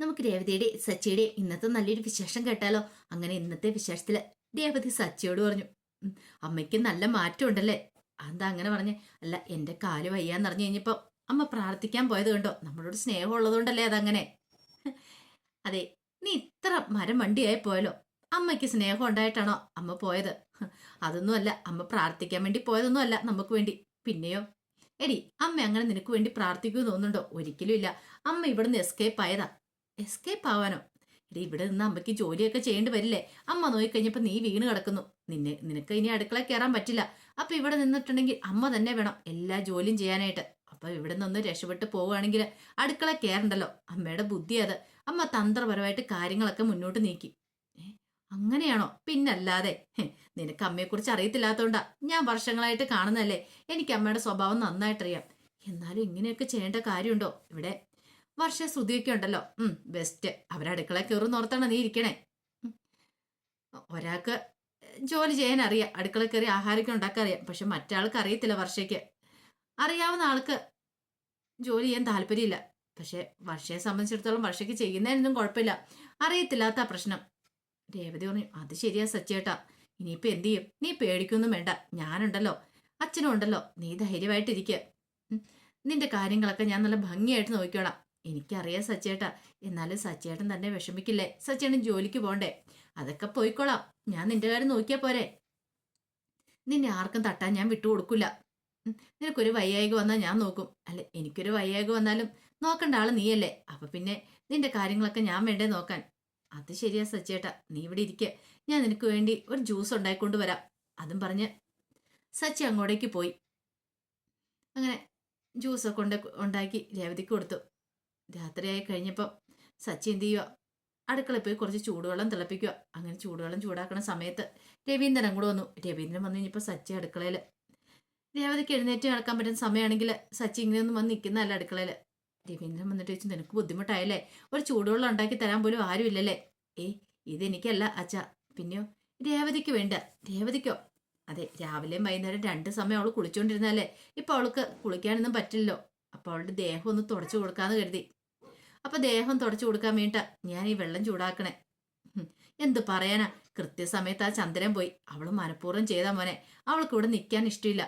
നമുക്ക് രേവതിയുടെ സച്ചിയുടെ ഇന്നത്തെ നല്ലൊരു വിശേഷം കേട്ടാലോ? അങ്ങനെ ഇന്നത്തെ വിശേഷത്തിൽ രേവതി സച്ചിയോട് പറഞ്ഞു അമ്മയ്ക്ക് നല്ല മാറ്റം ഉണ്ടല്ലേ അതാ അങ്ങനെ പറഞ്ഞേ? അല്ല എന്റെ കാൽ വയ്യാന്ന് അറിഞ്ഞു കഴിഞ്ഞപ്പോ അമ്മ പ്രാർത്ഥിക്കാൻ പോയത് കണ്ടോ? നമ്മളോട് സ്നേഹം ഉള്ളതുകൊണ്ടല്ലേ അതങ്ങനെ? അതെ നീ ഇത്ര മരം വണ്ടിയായി പോയല്ലോ. അമ്മയ്ക്ക് സ്നേഹം ഉണ്ടായിട്ടാണോ അമ്മ പോയത്? അതൊന്നുമല്ല അമ്മ പ്രാർത്ഥിക്കാൻ വേണ്ടി പോയതൊന്നും അല്ല നമുക്ക് വേണ്ടി. പിന്നെയോ? എടി അമ്മ അങ്ങനെ നിനക്ക് വേണ്ടി പ്രാർത്ഥിക്കുമെന്ന് തോന്നുന്നുണ്ടോ? ഒരിക്കലും ഇല്ല. അമ്മ ഇവിടുന്ന് എസ്കേപ്പ് ആയതാ. എസ്കേപ്പ് ആവാനോ? എടി ഇവിടെ നിന്ന് അമ്മയ്ക്ക് ജോലിയൊക്കെ ചെയ്യേണ്ടി വരില്ലേ? അമ്മ നോയിക്കഴിഞ്ഞപ്പോൾ നീ വീണ് കിടക്കുന്നു. നിന്നെ നിനക്ക് ഇനി അടുക്കള കയറാൻ പറ്റില്ല. അപ്പം ഇവിടെ നിന്നിട്ടുണ്ടെങ്കിൽ അമ്മ തന്നെ വേണം എല്ലാ ജോലിയും ചെയ്യാനായിട്ട്. അപ്പം ഇവിടെ നിന്ന് രക്ഷപ്പെട്ട് പോവുകയാണെങ്കിൽ അടുക്കള കയറണ്ടല്ലോ അമ്മയുടെ ബുദ്ധി അത്. അമ്മ തന്ത്രപരമായിട്ട് കാര്യങ്ങളൊക്കെ മുന്നോട്ട് നീക്കി. അങ്ങനെയാണോ? പിന്നല്ലാതെ. നിനക്ക് അമ്മയെക്കുറിച്ച് അറിയത്തില്ലാത്തതുകൊണ്ടാ ഞാൻ വർഷങ്ങളായിട്ട് കാണുന്നതല്ലേ? എനിക്ക് അമ്മയുടെ സ്വഭാവം നന്നായിട്ടറിയാം. എന്നാലും ഇങ്ങനെയൊക്കെ ചെയ്യേണ്ട കാര്യമുണ്ടോ ഇവിടെ? വർഷ ശ്രുതിയൊക്കെ ഉണ്ടല്ലോ. ഉം ബെസ്റ്റ് അവരടുക്കള കയറും നോർത്താണ് നീ ഇരിക്കണേ. ഒരാൾക്ക് ജോലി ചെയ്യാൻ അറിയാം. അടുക്കള കയറി ആഹാരമൊക്കെ ഉണ്ടാക്കാൻ അറിയാം പക്ഷെ മറ്റാൾക്ക് അറിയത്തില്ല വർഷയ്ക്ക്. അറിയാവുന്ന ആൾക്ക് ജോലി ചെയ്യാൻ താല്പര്യമില്ല. പക്ഷെ വർഷയെ സംബന്ധിച്ചിടത്തോളം വർഷയ്ക്ക് ചെയ്യുന്നതിനൊന്നും കുഴപ്പമില്ല. അറിയത്തില്ലാത്ത പ്രശ്നം. രേവതി പറഞ്ഞു അത് ശരിയാ സച്ചേട്ടാ. ഇനിയിപ്പോ എന്ത് ചെയ്യും? നീ പേടിക്കൊന്നും വേണ്ട. ഞാനുണ്ടല്ലോ. അച്ഛനും ഉണ്ടല്ലോ. നീ ധൈര്യമായിട്ടിരിക്കുക നിന്റെ കാര്യങ്ങളൊക്കെ ഞാൻ നല്ല ഭംഗിയായിട്ട് നോക്കിക്കോളാം. എനിക്കറിയാം സച്ചേട്ടാ. എന്നാലും സച്ചേട്ടൻ തന്നെ വിഷമിക്കില്ലേ? സച്ചേട്ടൻ ജോലിക്ക് പോണ്ടേ? അതൊക്കെ പോയിക്കോളാം. ഞാൻ നിന്റെ കാര്യം നോക്കിയാ പോരെ. നിന്നെ ആർക്കും തട്ടാൻ ഞാൻ വിട്ടുകൊടുക്കില്ല നിനക്കൊരു വയ്യായിക വന്നാൽ ഞാൻ നോക്കും. അല്ല എനിക്കൊരു വയ്യായിക വന്നാലും നോക്കണ്ട ആൾ നീയല്ലേ? അപ്പൊ പിന്നെ നിന്റെ കാര്യങ്ങളൊക്കെ ഞാൻ വേണ്ടേ നോക്കാൻ? അത് ശരിയാ സച്ചേട്ടാ. നീ ഇവിടെ ഇരിക്കെ. ഞാൻ നിനക്ക് വേണ്ടി ഒരു ജ്യൂസ് ഉണ്ടായിക്കൊണ്ട് വരാം. അതും പറഞ്ഞ് സച്ചി അങ്ങോട്ടേക്ക് പോയി. അങ്ങനെ ജ്യൂസൊക്കെ കൊണ്ട് ഉണ്ടാക്കി രേവതിക്ക് കൊടുത്തു. രാത്രിയായി കഴിഞ്ഞപ്പോൾ സച്ചി എന്ത് ചെയ്യുക അടുക്കളയിൽ പോയി കുറച്ച് ചൂടുവെള്ളം തിളപ്പിക്കുക അങ്ങനെ ചൂടുവെള്ളം ചൂടാക്കുന്ന സമയത്ത് രവീന്ദ്രൻ കൂടെ വന്നു. രവീന്ദ്രൻ വന്നു കഴിഞ്ഞപ്പോൾ സച്ചി അടുക്കളയിൽ രേവതിക്ക് എഴുന്നേറ്റ് നടക്കാൻ പറ്റുന്ന സമയമാണെങ്കിൽ സച്ചി ഇങ്ങനെ ഒന്നും വന്ന് നിൽക്കുന്നതല്ല അടുക്കളയിൽ രവീന്ദ്രൻ വന്നിട്ട് ചോദിച്ചു നിനക്ക് ബുദ്ധിമുട്ടായല്ലേ? ഒരു ചൂടുവെള്ളം ഉണ്ടാക്കി തരാൻ പോലും ആരുമില്ലല്ലേ? ഏ ഇതെനിക്കല്ല അച്ഛ. പിന്നെയോ? രേവതിക്ക് വേണ്ട. രേവതിക്കോ? അതെ രാവിലെയും വൈകുന്നേരം രണ്ട് സമയം അവൾ കുളിച്ചോണ്ടിരുന്നല്ലേ ഇപ്പൊ അവൾക്ക് കുളിക്കാനൊന്നും പറ്റില്ലല്ലോ. അപ്പൊ അവളുടെ ദേഹം ഒന്ന് തുടച്ചു കൊടുക്കാന്ന് കരുതി. അപ്പൊ ദേഹം തുടച്ചു കൊടുക്കാൻ വേണ്ട ഞാൻ ഈ വെള്ളം ചൂടാക്കണേ. എന്ത് പറയാനാ? കൃത്യസമയത്ത് ആ ചന്ദ്രൻ പോയി. അവൾ മനഃപൂർവം ചെയ്താ മോനെ. അവൾക്ക് ഇവിടെ നിൽക്കാൻ ഇഷ്ടമില്ല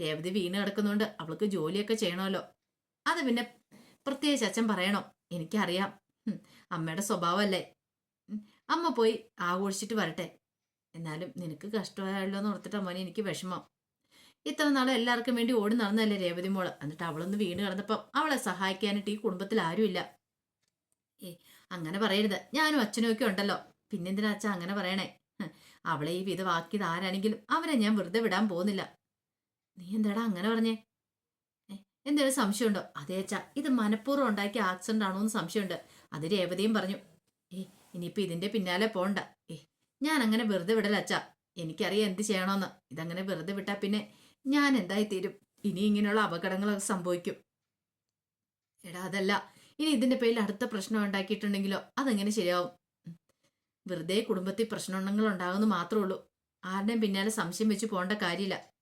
രേവതി വീണ് കിടക്കുന്നുണ്ട് അവൾക്ക് ജോലിയൊക്കെ ചെയ്യണമല്ലോ. അത് പിന്നെ പ്രത്യേകിച്ച് അച്ഛൻ പറയണോ? എനിക്കറിയാം. അമ്മയുടെ സ്വഭാവമല്ലേ? അമ്മ പോയി ആഘോഷിച്ചിട്ട് വരട്ടെ. എന്നാലും നിനക്ക് കഷ്ടമായല്ലോ എന്ന് ഓർത്തിട്ടാ മോനെ എനിക്ക് വിഷമം. ഇത്ര നാളെ എല്ലാവർക്കും വേണ്ടി ഓടി നടന്നതല്ലേ രേവതി മോൾ? എന്നിട്ട് അവളൊന്ന് വീണ് കിടന്നപ്പം അവളെ സഹായിക്കാനായിട്ട് ഈ കുടുംബത്തിൽ ആരുമില്ല. ഏ അങ്ങനെ പറയരുത്. ഞാനും അച്ഛനും ഒക്കെ ഉണ്ടല്ലോ. പിന്നെന്തിനാ അച്ഛ അങ്ങനെ പറയണേ? അവളെ ഈ വിധവാക്കിയത് ആരാണെങ്കിലും അവരെ ഞാൻ വെറുതെ വിടാൻ പോകുന്നില്ല. നീ എന്താടാ അങ്ങനെ പറഞ്ഞേ? എന്തെങ്കിലും സംശയമുണ്ടോ? അതേ അച്ഛ ഇത് മനഃപൂർവം ഉണ്ടാക്കിയ ആക്സിഡന്റ് ആണോ എന്ന് സംശയമുണ്ട്. അത് രേവതിയും പറഞ്ഞു. ഏ ഇനിയിപ്പോ ഇതിന്റെ പിന്നാലെ പോണ്ട. ഏ ഞാൻ അങ്ങനെ വെറുതെ വിടല അച്ഛാ. എനിക്കറിയാം എന്ത് ചെയ്യണമെന്ന് ഇതങ്ങനെ വെറുതെ വിട്ടാ പിന്നെ ഞാൻ എന്തായി തീരും ഇനി ഇങ്ങനെയുള്ള അപകടങ്ങൾ സംഭവിക്കും. എടാ അതല്ല. ഇനി ഇതിന്റെ പേരിൽ അടുത്ത പ്രശ്നം ഉണ്ടാക്കിയിട്ടുണ്ടെങ്കിലോ? അതെങ്ങനെ ശരിയാവും? വെറുതെ കുടുംബത്തിൽ പ്രശ്നങ്ങൾ ഉണ്ടാകുന്നു മാത്രമേ ഉള്ളൂ. ആരുടെയും പിന്നാലെ സംശയം വെച്ച് പോകേണ്ട കാര്യമില്ല.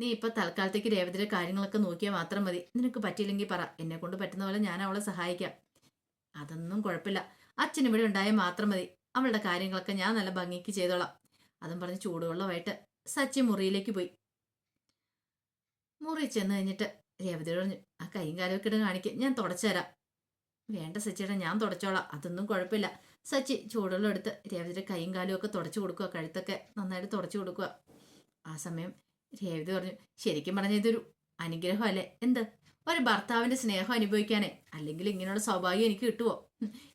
നീ ഇപ്പൊ തൽക്കാലത്തേക്ക് രേവതിയുടെ കാര്യങ്ങളൊക്കെ നോക്കിയാൽ മാത്രം മതി. നിനക്ക് പറ്റിയില്ലെങ്കിൽ പറ. എന്നെ കൊണ്ട് പറ്റുന്ന പോലെ ഞാൻ അവളെ സഹായിക്കാം. അതൊന്നും കുഴപ്പമില്ല. അച്ഛൻ ഇവിടെ ഉണ്ടായാൽ മാത്രം മതി. അവളുടെ കാര്യങ്ങളൊക്കെ ഞാൻ നല്ല ഭംഗിക്ക് ചെയ്തോളാം. അതും പറഞ്ഞ് ചൂടുവെള്ളമായിട്ട് സച്ചി മുറിയിലേക്ക് പോയി. മുറി ചെന്ന് കഴിഞ്ഞിട്ട് രേവതിയോട് പറഞ്ഞു ആ കൈയും കാലമൊക്കെ ഇട്ട് കാണിക്കുക ഞാൻ തുടച്ചുതരാം. വേണ്ട സച്ചിയുടെ ഞാൻ തുടച്ചോളാം അതൊന്നും കുഴപ്പമില്ല. സച്ചി ചൂടുവെള്ളം എടുത്ത് രേവതിയുടെ കൈയും കാലും ഒക്കെ തുടച്ചു കൊടുക്കുക കഴുത്തൊക്കെ നന്നായിട്ട് തുടച്ചു കൊടുക്കുക. ആ സമയം രേവതി പറഞ്ഞു ശരിക്കും പറഞ്ഞ ഇതൊരു അനുഗ്രഹമല്ലേ? എന്ത്? ഒരു ഭർത്താവിന്റെ സ്നേഹം അനുഭവിക്കാനേ അല്ലെങ്കിൽ ഇങ്ങനെയുള്ള സൗഭാഗ്യം എനിക്ക് കിട്ടുമോ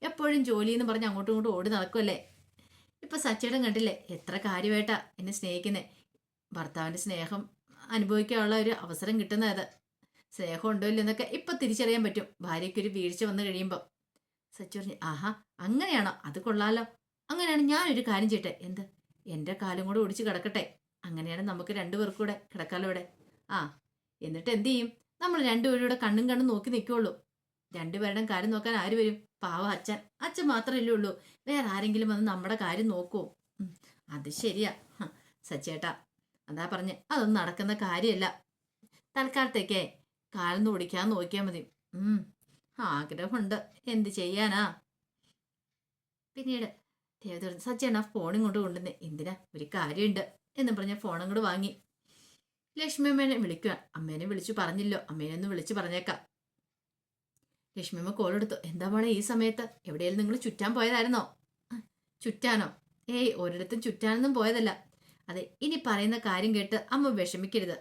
എപ്പോഴും ജോലി എന്ന് പറഞ്ഞ് അങ്ങോട്ടും ഇങ്ങോട്ടും ഓടി നടക്കുമല്ലേ ഇപ്പൊ സച്ചിയുടെ കണ്ടില്ലേ എത്ര കാര്യമായിട്ടാ എന്നെ സ്നേഹിക്കുന്നേ. ഭർത്താവിന്റെ സ്നേഹം അനുഭവിക്കാനുള്ള ഒരു അവസരം കിട്ടുന്നത് സ്നേഹം ഉണ്ടോ ഇല്ലെന്നൊക്കെ ഇപ്പൊ തിരിച്ചറിയാൻ പറ്റും. ഭാര്യയ്ക്കൊരു വീഴ്ച വന്നു കഴിയുമ്പോൾ സച്ചു പറഞ്ഞു ആഹാ അങ്ങനെയാണോ? അത് കൊള്ളാലോ. അങ്ങനെയാണ് ഞാനൊരു കാര്യം ചെയ്യട്ടെ. എന്ത്? എന്റെ കാലും കൂടെ ഒടിച്ച് കിടക്കട്ടെ. അങ്ങനെയാണ് നമുക്ക് രണ്ടുപേർക്കും കൂടെ കിടക്കാലോ ഇവിടെ. ആ എന്നിട്ട് എന്ത് ചെയ്യും? നമ്മൾ രണ്ടുപേരും ഇവിടെ കണ്ണും കണ്ണും നോക്കി നിൽക്കുള്ളൂ. രണ്ടുപേരുടെയും കാര്യം നോക്കാൻ ആര് വരും? പാവ അച്ഛൻ. അച്ഛൻ മാത്രമല്ലേ ഉള്ളൂ. വേറെ ആരെങ്കിലും വന്ന് നമ്മുടെ കാര്യം നോക്കുമോ അത് ശരിയാ. സച്ചേട്ടാ അതാ പറഞ്ഞ്. അതൊന്നും നടക്കുന്ന കാര്യമല്ല തൽക്കാലത്തേക്കേ കാലം ഓടിക്കാൻ നോക്കിയാൽ മതി. ആഗ്രഹമുണ്ട്. എന്ത് ചെയ്യാനാ? പിന്നീട് ദേവദൂർ സജ്ജയാണ് ആ ഫോൺ ഇങ്ങോട്ട് കൊണ്ടുവന്നേ എന്തിനാ? ഒരു കാര്യമുണ്ട്. എന്ന് പറഞ്ഞ ഫോണും കൂടെ വാങ്ങി. ലക്ഷ്മി അമ്മേനെ വിളിക്കുക അമ്മേനെ വിളിച്ചു പറഞ്ഞില്ലോ. അമ്മേനെ ഒന്ന് വിളിച്ചു പറഞ്ഞേക്കാം. ലക്ഷ്മി അമ്മ കോൾ എടുത്തു. എന്താ മോളെ ഈ സമയത്ത്? എവിടെയെങ്കിലും നിങ്ങൾ ചുറ്റാൻ പോയതായിരുന്നോ? ചുറ്റാനോ? ഏയ് ഒരിടത്തും ചുറ്റാനൊന്നും പോയതല്ല. അതെ ഇനി പറയുന്ന കാര്യം കേട്ട് അമ്മ വിഷമിക്കരുത്.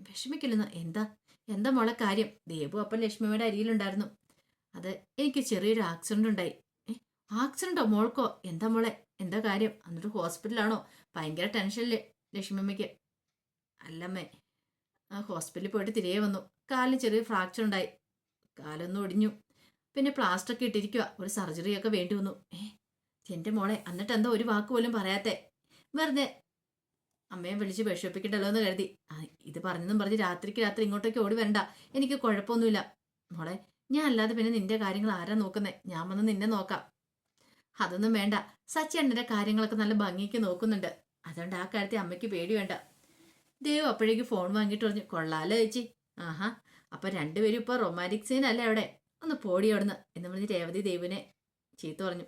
വിഷമിക്കില്ലെന്ന്? എന്താ? എന്താ മോളെ കാര്യം? ദേവു അപ്പൻ ലക്ഷ്മിയുടെ അരിയിലുണ്ടായിരുന്നു അത് എനിക്ക് ചെറിയൊരു ആക്സിഡന്റ് ഉണ്ടായി. ആക്സിഡന്റോ മോൾക്കോ? എന്താ മോളെ? എന്താ കാര്യം? എന്നിട്ട് ഹോസ്പിറ്റലാണോ ഭയങ്കര ടെൻഷനില്ലേ ലക്ഷ്മിയമ്മയ്ക്ക്? അല്ലമ്മേ ഹോസ്പിറ്റലിൽ പോയിട്ട് തിരികെ വന്നു. കാലിന് ചെറിയ ഫ്രാക്ചർ ഉണ്ടായി. കാലൊന്നും ഒടിഞ്ഞു. പിന്നെ പ്ലാസ്റ്റർ ഒക്കെ ഇട്ടിരിക്കുക ഒരു സർജറിയൊക്കെ വേണ്ടി വന്നു. ഏ എന്റെ മോളെ എന്നിട്ട് എന്താ ഒരു വാക്ക് പോലും പറയാത്തെ? വെറുതെ അമ്മയെ വിളിച്ച് വിഷമിപ്പിക്കണ്ടല്ലോ എന്ന് കരുതി. ഇത് പറഞ്ഞെന്നും പറഞ്ഞ് രാത്രിക്ക് രാത്രി ഇങ്ങോട്ടേക്ക് ഓടി വരണ്ട. എനിക്ക് കുഴപ്പമൊന്നുമില്ല. മോളെ ഞാൻ അല്ലാതെ പിന്നെ നിന്റെ കാര്യങ്ങൾ ആരാ നോക്കുന്നേ? ഞാൻ വന്ന് നിന്നെ നോക്കാം. അതൊന്നും വേണ്ട. സച്ചി അണ്ണന്റെ കാര്യങ്ങളൊക്കെ നല്ല ഭംഗിക്ക് നോക്കുന്നുണ്ട്. അതുകൊണ്ട് ആ കാര്യത്തിൽ അമ്മയ്ക്ക് പേടി വേണ്ട. ദേവ് അപ്പോഴേക്ക് ഫോൺ വാങ്ങിയിട്ട് പറഞ്ഞു കൊള്ളാലോ ചേച്ചി. ആഹാ അപ്പൊ രണ്ടുപേരും ഇപ്പൊ റൊമാന്റിക് സീൻ അല്ലേ അവിടെ? ഒന്ന് പോടി അവിടുന്ന് എന്ന് പറഞ്ഞ് രേവതി ദേവിനെ ചീത്ത പറഞ്ഞു.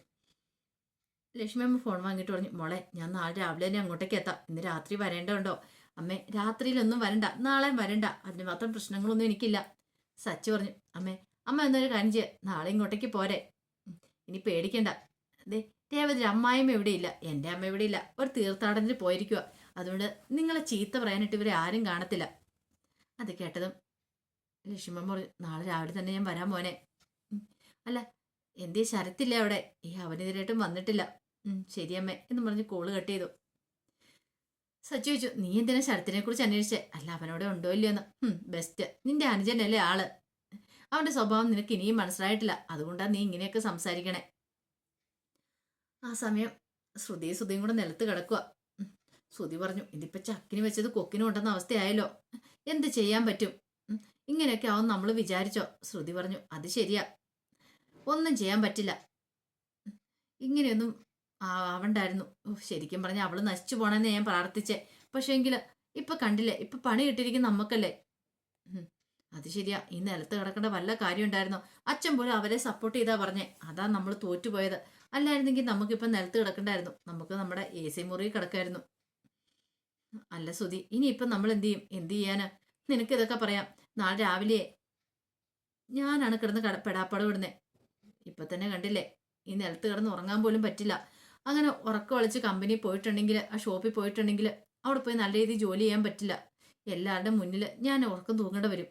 ലക്ഷ്മി അമ്മ ഫോൺ വാങ്ങിയിട്ട് പറഞ്ഞു മോളെ ഞാൻ നാളെ രാവിലെ തന്നെ അങ്ങോട്ടേക്ക് എത്താം. ഇന്ന് രാത്രി വരേണ്ടതുണ്ടോ? അമ്മേ രാത്രിയിലൊന്നും വരണ്ട. നാളെ വരണ്ട. അതിന് മാത്രം പ്രശ്നങ്ങളൊന്നും എനിക്കില്ല. സച്ചു പറഞ്ഞു അമ്മേ അമ്മ എന്നൊരു കാര്യം നാളെ ഇങ്ങോട്ടേക്ക് പോരെ. ഇനി പേടിക്കണ്ട. അതെ രേവതി അമ്മായിമ്മ ഇവിടെ ഇല്ല എന്റെ അമ്മ ഇവിടെ ഇല്ല ഒരു തീർത്ഥാടനത്തിന് പോയിരിക്കുക അതുകൊണ്ട് നിങ്ങളെ ചീത്ത പറയാനായിട്ട് ഇവരെ ആരും കാണത്തില്ല. അത് കേട്ടതും ലക്ഷ്മമ്മ പറഞ്ഞു നാളെ രാവിലെ തന്നെ ഞാൻ വരാൻ മോനെ. അല്ല എന്തേ ശരത്തില്ല അവിടെ? ഈ അവനെതിരായിട്ടും വന്നിട്ടില്ല. ശരിയമ്മേ എന്ന് പറഞ്ഞ് കോൾ കട്ട് ചെയ്തു. സച്ചു ചോദിച്ചു നീ എന്തിനാ ശരത്തിനെ കുറിച്ച് അന്വേഷിച്ചേ? അല്ല അവനോടെ ഉണ്ടോ ഇല്ലയോ എന്ന്? ബെസ്റ്റ് നിന്റെ അനുജനല്ലേ ആൾ. അവന്റെ സ്വഭാവം നിനക്ക് ഇനിയും മനസ്സിലായിട്ടില്ല. അതുകൊണ്ടാണ് നീ ഇങ്ങനെയൊക്കെ സംസാരിക്കണേ. ആ സമയം ശ്രുതിയും ശ്രുതിയും കൂടെ നിലത്ത് കിടക്കുക ശ്രുതി പറഞ്ഞു ഇതിപ്പോ ചക്കിന് വെച്ചത് കൊക്കിന് കൊണ്ടെന്ന അവസ്ഥയായല്ലോ. എന്ത് ചെയ്യാൻ പറ്റും? ഇങ്ങനെയൊക്കെ ആവും നമ്മൾ വിചാരിച്ചോ. ശ്രുതി പറഞ്ഞു അത് ശരിയാ. ഒന്നും ചെയ്യാൻ പറ്റില്ല. ഇങ്ങനെയൊന്നും ആവണ്ടായിരുന്നു ശരിക്കും പറഞ്ഞാൽ അവൾ നശിച്ചു പോണെന്ന് ഞാൻ പ്രാർത്ഥിച്ചേ. പക്ഷേ എങ്കിൽ ഇപ്പൊ കണ്ടില്ലേ ഇപ്പൊ പണി കിട്ടിയിരിക്കുന്ന നമുക്കല്ലേ അത് ശരിയാ. ഈ നിലത്ത് കിടക്കേണ്ട വല്ല കാര്യം ഉണ്ടായിരുന്നോ അച്ഛൻ പോലും അവരെ സപ്പോർട്ട് ചെയ്താ പറഞ്ഞേ. അതാ നമ്മൾ തോറ്റുപോയത്. അല്ലായിരുന്നെങ്കിൽ നമുക്കിപ്പം നിലത്ത് കിടക്കണ്ടായിരുന്നു. നമുക്ക് നമ്മുടെ എ സി മുറി കിടക്കായിരുന്നു. അല്ല സുധി ഇനിയിപ്പം നമ്മൾ എന്ത് ചെയ്യും എന്ത് ചെയ്യാന്? നിനക്ക് ഇതൊക്കെ പറയാം. നാളെ രാവിലെ ഞാനാണ് കിടന്ന് കട പെടാപ്പാട് വിടുന്നേ ഇപ്പൊ തന്നെ കണ്ടില്ലേ ഈ നിലത്ത് കിടന്ന് ഉറങ്ങാൻ പോലും പറ്റില്ല. അങ്ങനെ ഉറക്കം ഒളിച്ച് കമ്പനി പോയിട്ടുണ്ടെങ്കിൽ ആ ഷോപ്പിൽ പോയിട്ടുണ്ടെങ്കിൽ അവിടെ പോയി നല്ല രീതിയിൽ ജോലി ചെയ്യാൻ പറ്റില്ല. എല്ലാവരുടെ മുന്നിൽ ഞാൻ ഉറക്കം തൂങ്ങേണ്ട വരും.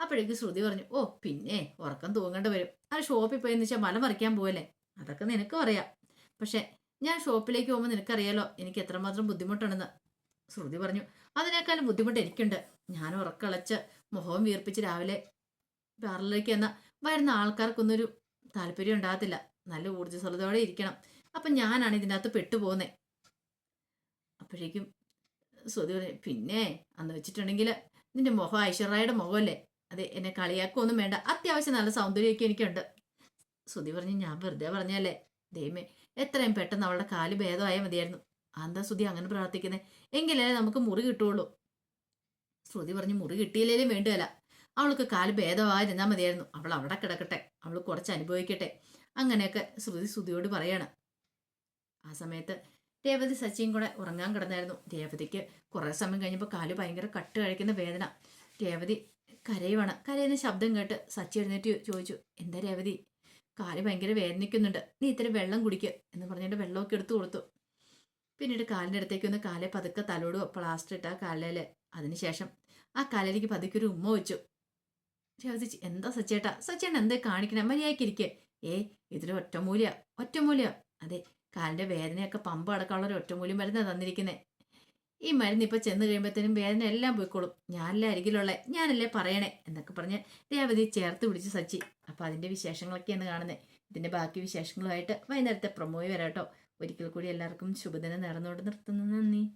അപ്പോഴേക്ക് ശ്രുതി പറഞ്ഞു ഓ പിന്നെ ഉറക്കം തൂങ്ങേണ്ട വരും. ആ ഷോപ്പിൽ പോയി എന്ന് വെച്ചാൽ മല മറിക്കാൻ പോവല്ലേ? അതൊക്കെ നിനക്ക് അറിയാം പക്ഷേ ഞാൻ ഷോപ്പിലേക്ക് പോകുമ്പോൾ നിനക്കറിയാലോ എനിക്ക് എത്രമാത്രം ബുദ്ധിമുട്ടുണ്ടെന്ന് ശ്രുതി പറഞ്ഞു അതിനേക്കാളും ബുദ്ധിമുട്ട് എനിക്കുണ്ട്. ഞാൻ ഉറക്കളച്ച് മുഖവും വീർപ്പിച്ച് രാവിലെ പാർലറിലേക്ക് എന്ന വരുന്ന ആൾക്കാർക്കൊന്നൊരു താല്പര്യം ഉണ്ടാകത്തില്ല. നല്ല ഊർജസ്വലതയോടെ ഇരിക്കണം. അപ്പം ഞാനാണ് ഇതിന്റെ അകത്ത് പെട്ടുപോകുന്നത് അപ്പോഴേക്കും സ്വതി പറഞ്ഞു പിന്നെ അന്ന് വെച്ചിട്ടുണ്ടെങ്കിൽ നിന്റെ മുഖം ഐശ്വര്യയുടെ മുഖമല്ലേ? അത് എന്നെ കളിയാക്കുമൊന്നും വേണ്ട. അത്യാവശ്യം നല്ല സൗന്ദര്യമൊക്കെ എനിക്കുണ്ട്. സ്വതി പറഞ്ഞു ഞാൻ വെറുതെ പറഞ്ഞല്ലേ ദൈവമേ എത്രയും പെട്ടെന്ന് അവളുടെ കാൽ ഭേദമായാൽ മതിയായിരുന്നു. എന്താ ശ്രുതി അങ്ങനെ പ്രാർത്ഥിക്കുന്നത് എങ്കിലേ നമുക്ക് മുറി കിട്ടുള്ളൂ ശ്രുതി പറഞ്ഞു മുറി കിട്ടിയില്ലേലും വേണ്ടതല്ല അവൾക്ക് കാൽ ഭേദമായിരുന്നാൽ മതിയായിരുന്നു. അവൾ അവിടെ കിടക്കട്ടെ. അവൾ കുറച്ച് അനുഭവിക്കട്ടെ. അങ്ങനെയൊക്കെ ശ്രുതി ശ്രുതിയോട് പറയാണ്. ആ സമയത്ത് രേവതി സച്ചിയും കൂടെ ഉറങ്ങാൻ കിടന്നായിരുന്നു. രേവതിക്ക് കുറേ സമയം കഴിഞ്ഞപ്പോൾ കാൽ ഭയങ്കര കട്ട് കഴിക്കുന്ന വേദന. രേവതി കരയുവാണ്. കരയുന്ന ശബ്ദം കേട്ട് സച്ചി എഴുന്നേറ്റ് ചോദിച്ചു എന്താ രേവതി? കാൽ ഭയങ്കര വേദനിക്കുന്നുണ്ട്. നീ ഇത്തിരി വെള്ളം കുടിക്കുക എന്ന് പറഞ്ഞിട്ട് വെള്ളമൊക്കെ എടുത്തു കൊടുത്തു. പിന്നീട് കാലിന്റെ അടുത്തേക്ക് ഒന്ന് കാലെ പതുക്കെ തലോട് പ്ലാസ്റ്റർ ഇട്ട ആ കാലിൽ അതിനുശേഷം ആ കാലിലേക്ക് പതുക്കെ ഒരു ഉമ്മ വെച്ചു. രേവതി എന്താ സച്ചേട്ടാ? സച്ചേട്ടൻ എന്താ കാണിക്കണേ? മര്യാദക്കിരിക്കെ ഏ ഇതൊരു ഒറ്റമൂലിയ ഒറ്റമൂലിയ. അതെ കാലിന്റെ വേദനയൊക്കെ പമ്പ് അടക്കമുള്ള ഒരു ഒറ്റമൂലി മരുന്നാണ് തന്നിരിക്കുന്നത് ഈ മരുന്ന് ഇപ്പൊ ചെന്ന് കഴിയുമ്പോഴത്തേനും വേദന എല്ലാം പോയിക്കോളും. ഞാനല്ലേ അരികിലുള്ള? ഞാനല്ലേ പറയണേ? എന്നൊക്കെ പറഞ്ഞ് രേവതി ചേർത്ത് പിടിച്ച് സച്ചി. അപ്പോൾ അതിന്റെ വിശേഷങ്ങളൊക്കെയാണ് കാണുന്നത് ഇതിന്റെ ബാക്കി വിശേഷങ്ങളുമായിട്ട് വൈകുന്നേരത്തെ പ്രൊമോയി വരാട്ടോ. ഒരിക്കൽ കൂടി എല്ലാവർക്കും ശുഭദിനം നേർന്നുകൊണ്ട് നിർത്തുന്നു. നന്ദി.